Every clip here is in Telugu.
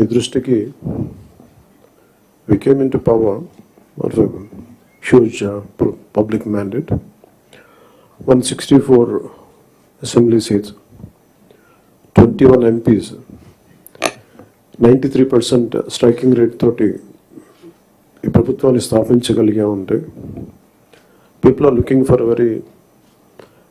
ఈ దృష్టికి we came into power huge public mandate one sixty four assembly seats twenty one MPs ninety three percent striking rate తోటి ఈ ప్రభుత్వాన్ని స్థాపించగలిగా ఉంటే people are looking for very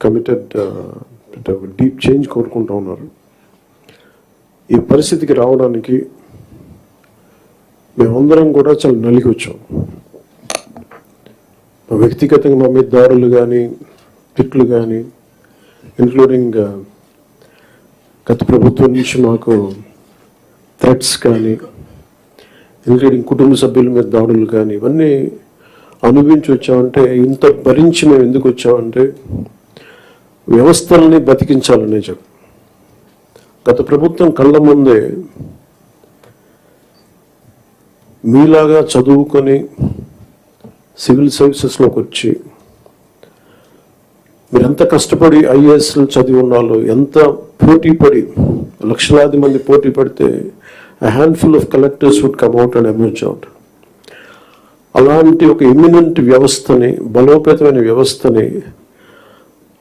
committed deep change కోరుకుంటూ ఉన్నారు. ఈ పరిస్థితికి రావడానికి మేమందరం కూడా చాలా నలిగి వచ్చాం. మా వ్యక్తిగతంగా మా మీద దాడులు కానీ తిట్లు కానీ ఇంక్లూడింగ్ uh, గత ప్రభుత్వం నుంచి మాకు థ్రెట్స్ కానీ ఇంక్లూడింగ్ కుటుంబ సభ్యుల మీద దాడులు కానీ ఇవన్నీ అనుభవించి వచ్చామంటే ఇంత భరించి మేము ఎందుకు వచ్చామంటే వ్యవస్థలని బతికించాలనే చెప్పి. గత ప్రభుత్వం కళ్ళ ముందే మీలాగా చదువుకొని సివిల్ సర్వీసెస్లోకి వచ్చి మీరు ఎంత కష్టపడి ఐఏఎస్లు చదివి ఉన్నాళ్ళు ఎంత పోటీ పడి లక్షలాది మంది పోటీ పడితే handful of collectors would come out and emerge out అలాంటి ఒక ఇమినెంట్ వ్యవస్థని బలోపేతమైన వ్యవస్థని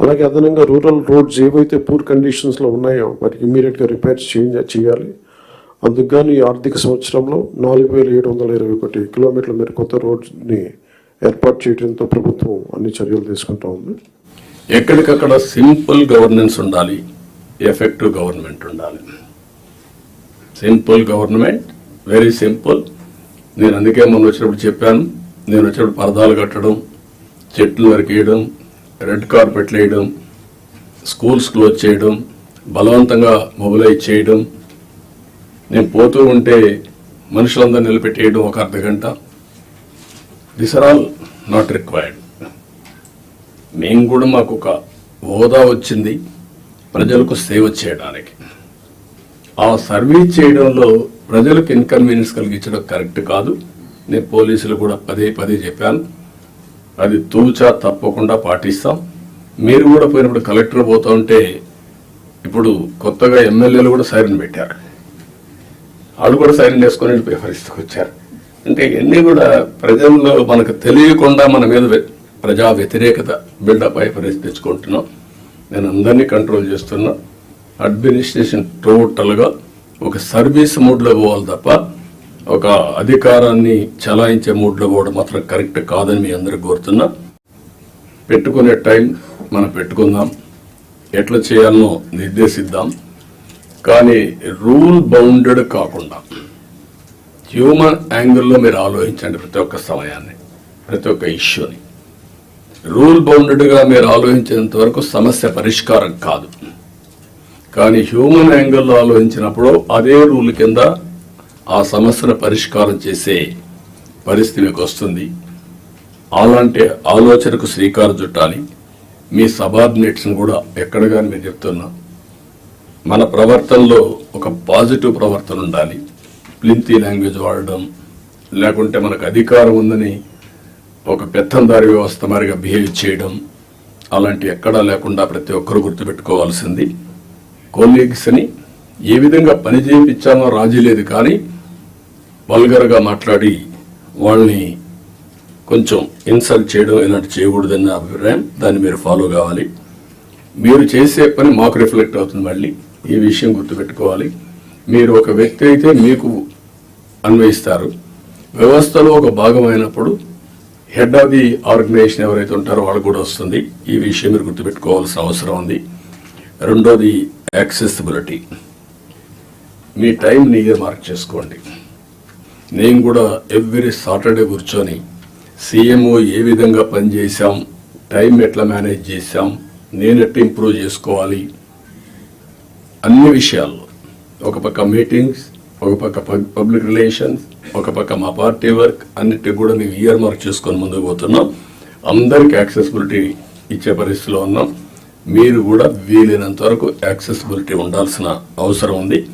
అలాగే అదనంగా రూరల్ రోడ్స్ ఏవైతే పూర్ కండిషన్స్లో ఉన్నాయో వాటికి ఇమీడియట్గా రిపేర్స్ చేంజ్ చేయాలి. అందుకు ఈ ఆర్థిక సంవత్సరంలో నాలుగు వేల ఏడు వందల ఇరవై ఒకటి కిలోమీటర్ల మేర కొత్త రోడ్స్ని ఏర్పాటు చేయడంతో ప్రభుత్వం అన్ని చర్యలు తీసుకుంటా ఉంది. ఎక్కడికక్కడ సింపుల్ గవర్నెన్స్ ఉండాలి ఎఫెక్టివ్ గవర్నమెంట్ ఉండాలి. Simple government very simple. నేను అందుకే మొన్న వచ్చినప్పుడు చెప్పాను నేను వచ్చినప్పుడు పరదాలు కట్టడం చెట్లు నరికేయడం రెడ్ కార్పెట్ వేయడం స్కూల్స్ క్లోజ్ చేయడం బలవంతంగా మొబిలైజ్ చేయడం నేను పోతూ ఉంటే మనుషులందరూ నిలబెట్టేయడం ఒక అర్ధ గంట. This are all not required మేము కూడా మాకు ఒక హోదా వచ్చింది. ప్రజలకు సేవ చేయడానికి. ఆ సర్వీస్ చేయడంలో ప్రజలకు ఇన్కన్వీనియన్స్ కలిగించడం కరెక్ట్ కాదు. నేను పోలీసులు కూడా పదే పదే చెప్పాను. అది తూచా తప్పకుండా పాటిస్తాం. మీరు కూడా పోయినప్పుడు కలెక్టర్ పోతా ఉంటే ఇప్పుడు కొత్తగా ఎమ్మెల్యేలు కూడా సైరన్ పెట్టారు. వాళ్ళు కూడా సైరన్ వేసుకొని వెళ్ళిపోయే పరిస్థితికి వచ్చారు. అంటే ఇవన్నీ కూడా ప్రజల్లో మనకు తెలియకుండా మన మీద ప్రజా వ్యతిరేకత బిల్డప్ అయ్యే పరిస్థితి తెచ్చుకుంటున్నాం. నేను అందరినీ కంట్రోల్ చేస్తున్నా. అడ్మినిస్ట్రేషన్ టోటల్గా ఒక సర్వీస్ మూడ్లో పోవాలి తప్ప ఒక అధికారాన్ని చలాయించే మూడ్లో కూడా మాత్రం కరెక్ట్ కాదని మీ అందరికి కోరుతున్నా. పెట్టుకునే టైం మనం పెట్టుకుందాం. ఎట్లా చేయాలనో నిర్దేశిద్దాం. కానీ రూల్ బౌండెడ్ కాకుండా హ్యూమన్ యాంగిల్లో మీరు ఆలోచించండి ప్రతి ఒక్క సమయాన్ని ప్రతి ఒక్క ఇష్యూని. రూల్ బౌండెడ్గా మీరు ఆలోచించేంత వరకు సమస్య పరిష్కారం కాదు. కానీ హ్యూమన్ యాంగిల్లో ఆలోచించినప్పుడు అదే రూల్ కింద ఆ సమస్యను పరిష్కారం చేసే పరిస్థితి మీకు వస్తుంది. అలాంటి ఆలోచనకు శ్రీకారం చుట్టాలి. మీ సబార్డినేట్స్ని కూడా ఎక్కడ కానీ మీరు చెప్తున్నా. మన ప్రవర్తనలో ఒక పాజిటివ్ ప్రవర్తన ఉండాలి. ప్లింతీ లాంగ్వేజ్ వాడడం లేకుంటే మనకు అధికారం ఉందని ఒక పెత్తందారి వ్యవస్థ మారిగా బిహేవ్ చేయడం అలాంటి ఎక్కడా లేకుండా ప్రతి ఒక్కరు గుర్తుపెట్టుకోవాల్సింది. కొలీగ్స్ని ఏ విధంగా పని చేయించామో రాజీ లేదు కానీ వల్గర్గా మాట్లాడి వాళ్ళని కొంచెం ఇన్సల్ట్ చేయడం ఇలాంటి చేయకూడదన్న అభిప్రాయం దాన్ని మీరు ఫాలో కావాలి. మీరు చేసే పని మాకు రిఫ్లెక్ట్ అవుతుంది మళ్ళీ. ఈ విషయం గుర్తుపెట్టుకోవాలి. మీరు ఒక వ్యక్తి అయితే మీకు అన్వయిస్తారు. వ్యవస్థలో ఒక భాగమైనప్పుడు హెడ్ ఆఫ్ ది ఆర్గనైజేషన్ ఎవరైతే ఉంటారో వాళ్ళు కూడా వస్తుంది. ఈ విషయం మీరు గుర్తుపెట్టుకోవాల్సిన అవసరం ఉంది. రెండోది యాక్సెసిబిలిటీ. మీ టైం నియర్ మార్క్ చేసుకోండి. నేను కూడా ఎవ్రీ సాటర్డే కూర్చొని సీఎంఓ ఏ విధంగా పనిచేశాం టైం ఎట్లా మేనేజ్ చేశాం నేను ఎట్లా ఇంప్రూవ్ చేసుకోవాలి? అన్ని విషయాల్లో. ఒక పక్క మీటింగ్స్ ఒక పక్క పబ్- పబ్లిక్ రిలేషన్స్ ఒక పక్క మా పార్టీ వర్క్ అన్నిటి కూడా మేము ఇయర్ మార్క్ చేసుకొని ముందుకు పోతున్నాం. అందరికి యాక్సెసిబిలిటీ ఇచ్చే పరిస్థితిలో ఉన్నాం. మీరు కూడా వీలైనంత వరకు యాక్సెసిబిలిటీ ఉండాల్సిన అవసరం ఉంది.